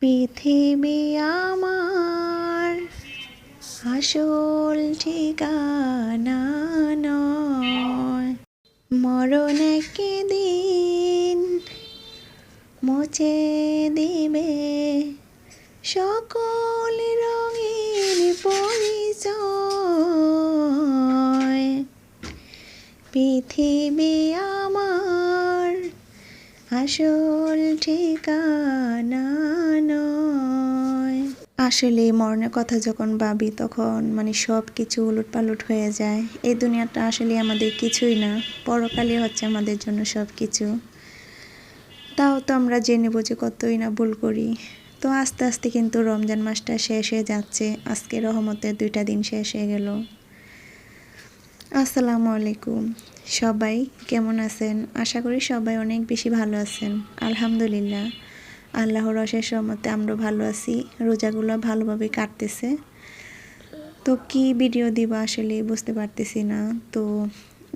পৃথিবী আমার আসল ঠিকানা নয়। মরণ দিন মুছে দিবে সকল রঙের পরিচয়। পৃথিবী আমার আসল ঠিকানা নয়। আসলে মরণের কথা যখন ভাবি, তখন মানে সব কিছু উলট পালট হয়ে যায়। এই দুনিয়াটা আসলে আমাদের কিছুই না পরকালে হচ্ছে আমাদের জন্য সব কিছু তাও তো আমরা জেনে বুঝে কতই না ভুল করি। তো আস্তে আস্তে কিন্তু রমজান মাসটা শেষ হয়ে যাচ্ছে। আজকে রহমতের দুইটা দিন শেষ হয়ে গেল। আসসালামু আলাইকুম। সবাই কেমন আছেন? আশা করি সবাই অনেক বেশি ভালো আছেন। আলহামদুলিল্লাহ। আল্লাহর অশেষ রহমতে আমরা ভালো আছি। রোজাগুলো ভালোভাবে কাটতেছে। তো কি ভিডিও দিব আসলে বুঝতে পারতেছি না। তো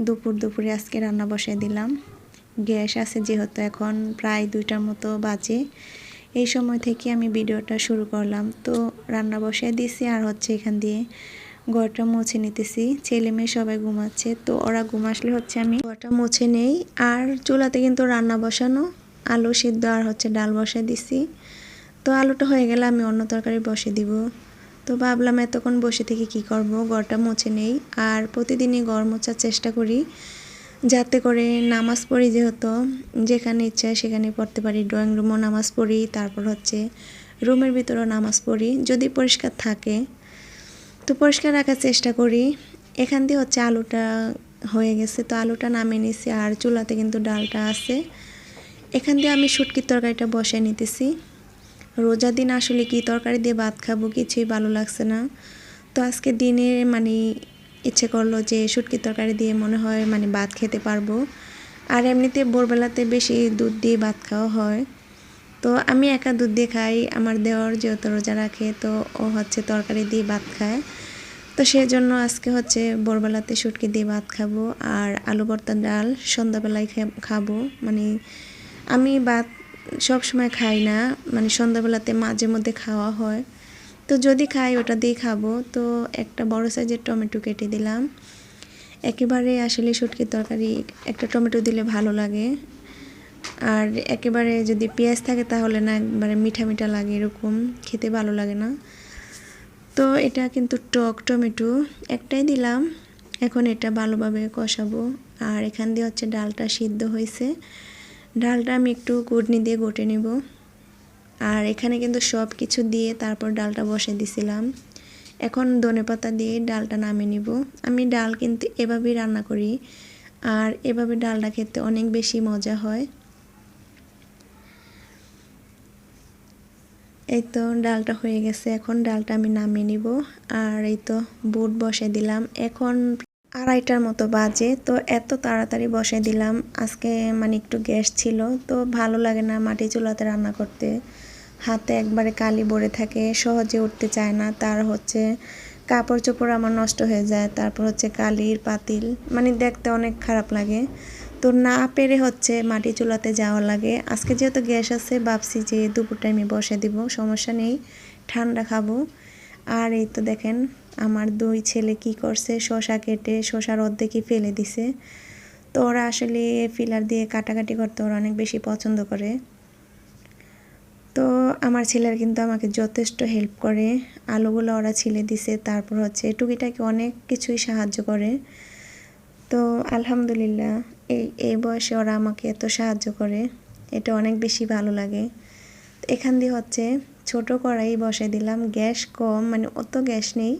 দুপুর দুপুরে আজকে রান্না বসাই দিলাম। গ্যাস আছে যেহেতু এখন প্রায় দুইটার মতো বাজে। এই সময় থেকে আমি ভিডিওটা শুরু করলাম। তো রান্না বসাই দিয়েছি আর হচ্ছে এখান দিয়ে ঘরটা মুছে নিতেছি। ছেলে মেয়ে সবাই ঘুমাচ্ছে, তো ওরা ঘুম আসলে হচ্ছে আমি ঘরটা মুছে নেই। আর চুলাতে কিন্তু রান্না বসানো, আলু সিদ্ধ আর হচ্ছে ডাল বসাই দিছি। তো আলুটা হয়ে গেলে আমি অন্য তরকারি বসে দিব। তো ভাবলাম এতক্ষণ বসে থেকে কি করব? ঘরটা মুছে নেই। আর প্রতিদিনই ঘর মোছার চেষ্টা করি। যাতে করে নামাজ পড়ি যেহেতু, যেখানে ইচ্ছা সেখানে পড়তে পারি। ড্রয়িং রুমও নামাজ পড়ি, তারপর হচ্ছে রুমের ভিতরেও নামাজ পড়ি। যদি পরিষ্কার থাকে তো পরিষ্কার রাখার চেষ্টা করি। এখান দিয়ে হচ্ছে আলুটা হয়ে গেছে, তো আলুটা নামিয়ে নিছি আর চুলাতে কিন্তু ডালটা আছে। এখান দিয়ে আমি শুটকির তরকারিটা বসায় নিতেছি। রোজা দিন আসলে কি তরকারি দিয়ে ভাত খাব কিছুই ভালো লাগছে না। তো আজকে দিনে মানে ইচ্ছে করল যে শুটকির তরকারি দিয়ে মনে হয় মানে ভাত খেতে পারব। আর এমনিতে ভোরবেলাতে বেশি দুধ দিয়ে ভাত খাওয়া হয়। তো আমি একা দুধ দিয়ে খাই, আমার দেওয়ার যেহেতু রোজা রাখে, তো ও হচ্ছে তরকারি দিয়ে ভাত খায়। তো সেই জন্য আজকে হচ্ছে ভোরবেলাতে শুটকি দিয়ে ভাত খাব আর আলু ভর্তা ডাল সন্ধ্যাবেলায় খাব। মানে আমি ভাত সব সময় খাই না মানে সন্ধ্যাবেলাতে মাঝে মধ্যে খাওয়া হয়। তো যদি খাই ওটা দিয়ে খাব। তো একটা বড় সাইজের টমেটো কেটে দিলাম। একেবারে আসলে শুটকির তরকারি, একটা টমেটো দিলে ভালো লাগে। আর একেবারে যদি পেঁয়াজ থাকে তাহলে না একবারে মিঠা মিঠা লাগে, এরকম খেতে ভালো লাগে না। তো এটা কিন্তু টক টমেটো, একটাই দিলাম। এখন এটা ভালোভাবে কষাবো। আর এখান দিয়ে হচ্ছে ডালটা সিদ্ধ হয়েছে। ডালটা আমি একটু কুটনি দিয়ে গোটে নেব। আর এখানে কিন্তু সব কিছু দিয়ে তারপর ডালটা বসে দিছিলাম। এখন ধনে পাতা দিয়ে ডালটা নামিয়ে নিব। আমি ডাল কিন্তু এভাবেই রান্না করি। আর এভাবে ডালটা খেতে অনেক বেশি মজা হয়। এই তো ডালটা হয়ে গেছে, এখন ডালটা আমি নামিয়ে নিব। আর এই তো বুট বসে দিলাম। এখন আড়াইটার মতো বাজে, তো এত তাড়াতাড়ি বসে দিলাম। আজকে মানে একটু গ্যাস ছিল, তো ভালো লাগে না মাটি চুলাতে রান্না করতে। হাতে একবারে কালি ভরে থাকে, সহজে উঠতে চায় না। তার হচ্ছে কাপড় চোপড় আমার নষ্ট হয়ে যায়, তারপর হচ্ছে কালির পাতিল। মানে দেখতে অনেক খারাপ লাগে। তো না পেরে হচ্ছে মাটি চুলাতে যাওয়া লাগে। আজকে যেহেতু গ্যাস আছে, ভাবছি যে দুপুর টাইমে বসে দিব, সমস্যা নেই, ঠান্ডা খাব। আর এই তো দেখেন, আমার দুই ছেলে কি করছে, শশা কেটে, শশার অর্ধেকই ফেলে দিছে। তো ওরা আসলে ফিলার দিয়ে কাটাকাটি করতে ওরা অনেক বেশি পছন্দ করে। তো আমার ছেলের কিন্তু আমাকে যথেষ্ট হেল্প করে। আলুগুলো ওরা ছিলে দিছে, তারপর হচ্ছে টুকিটাকে অনেক কিছুই সাহায্য করে। তো আলহামদুলিল্লাহ এই এই বয়সে ওরা আমাকে এত সাহায্য করে, এটা অনেক বেশি ভালো লাগে। এখান দিয়ে হচ্ছে ছোট কড়াই বসে দিলাম, গ্যাস কম মানে অত গ্যাস নেই।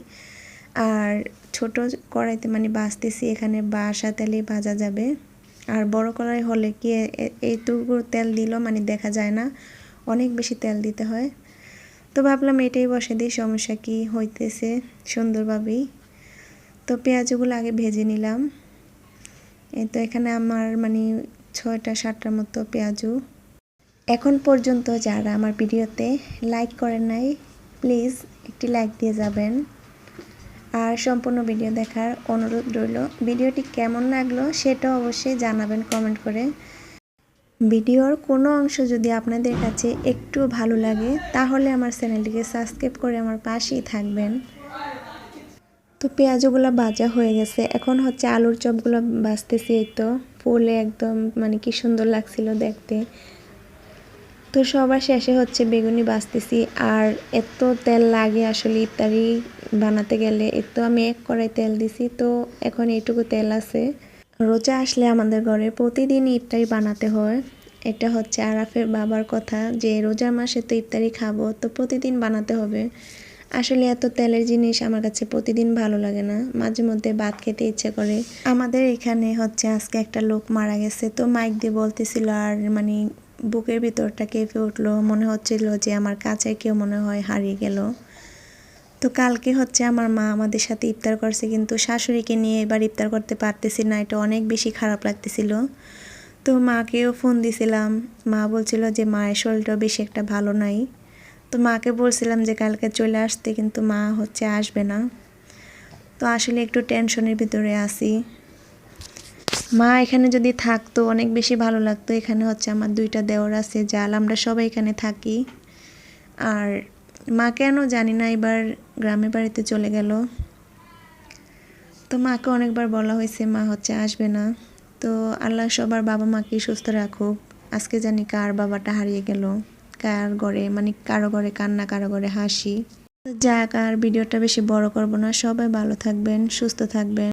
আর ছোট কড়াইতে মানে বাঁচতেছি, এখানে বাসা তেলে ভাজা যাবে। আর বড় কড়াই হলে কি এইটুকু তেল দিল মানে দেখা যায় না, অনেক বেশি তেল দিতে হয়। তো ভাবলাম এটাই বসে দিই, সমস্যা কি হইতেছে, সুন্দরভাবেই। তো পেঁয়াজগুলো আগে ভেজে নিলাম। এই তো এখানে আমার মানে ছয়টা সাতটার মতো পেঁয়াজু। এখন পর্যন্ত যারা আমার ভিডিওতে লাইক করেন নাই প্লিজ একটি লাইক দিয়ে যাবেন। আর সম্পূর্ণ ভিডিও দেখার অনুরোধ রইল, ভিডিওটি কেমন লাগল সেটা অবশ্যই জানাবেন কমেন্ট করে। ভিডিওর কোনো অংশ যদি আপনাদের কাছে একটু ভালো লাগে, তাহলে আমার চ্যানেলটিকে সাবস্ক্রাইব করে আমার পাশেই থাকবেন। তো পেঁয়াজগুলো ভাজা হয়ে গেছে। এখন হচ্ছে আলুর চপগুলো বাজতেছি এই তো। ফুলে একদম মানে কি সুন্দর লাগছিল দেখতে। তো সবার শেষে হচ্ছে বেগুনি বাজতেছি আর এত তেল লাগে আসলে ইফতারি বানাতে গেলে। এত আমি এক কড়াই তেল দিছি, তো এখন এইটুকু তেল আছে। রোজা আসলে আমাদের ঘরে প্রতিদিন ইফতারি বানাতে হয়। এটা হচ্ছে আরাফের বাবার কথা যে রোজার মাসে তো ইফতারি খাব, তো প্রতিদিন বানাতে হবে। আসলে এত তেলের জিনিস আমার কাছে প্রতিদিন ভালো লাগে না। মাঝে মধ্যে ভাত খেতে ইচ্ছে করে। আমাদের এখানে হচ্ছে আজকে একটা লোক মারা গেছে। তো মাইক দিয়ে বলতেছিল আর মানে বুকের ভিতরটা কেঁপে উঠল। মনে হচ্ছিল যে আমার কাছে কেউ মনে হয় হারিয়ে গেল। তো কালকে হচ্ছে আমার মা আমাদের সাথে ইফতার করছে কিন্তু শাশুড়িকে নিয়ে এবার ইফতার করতে পারতেছি না। এটা অনেক বেশি খারাপ লাগতেছিল। তো মাকেও ফোন দিছিলাম। মা বলছিল যে মায়ের শরীরটাও বেশি একটা ভালো নাই। তো মাকে বলছিলাম যে কালকে চলে আসতে, কিন্তু মা হচ্ছে আসবে না। তো আসলে একটু টেনশনের ভিতরে আসি মা এখানে যদি থাকতো, অনেক বেশি ভালো লাগতো। এখানে হচ্ছে আমার দুইটা দেওর আছে, জাল। আমরা সবাই এখানে থাকি। আর মা কেন জানি না, এবার গ্রামের বাড়িতে চলে গেল। তো মাকে অনেকবার বলা হয়েছে, মা হচ্ছে আসবে না। তো আল্লাহ সবার বাবা মাকে সুস্থ রাখুক। আজকে জানি কার বাবাটা হারিয়ে গেল। কার ঘরে মানে কারও ঘরে কান্না, কারও ঘরে হাসি। যাক, আর ভিডিওটা বেশি বড় করব না। সবাই ভালো থাকবেন, সুস্থ থাকবেন।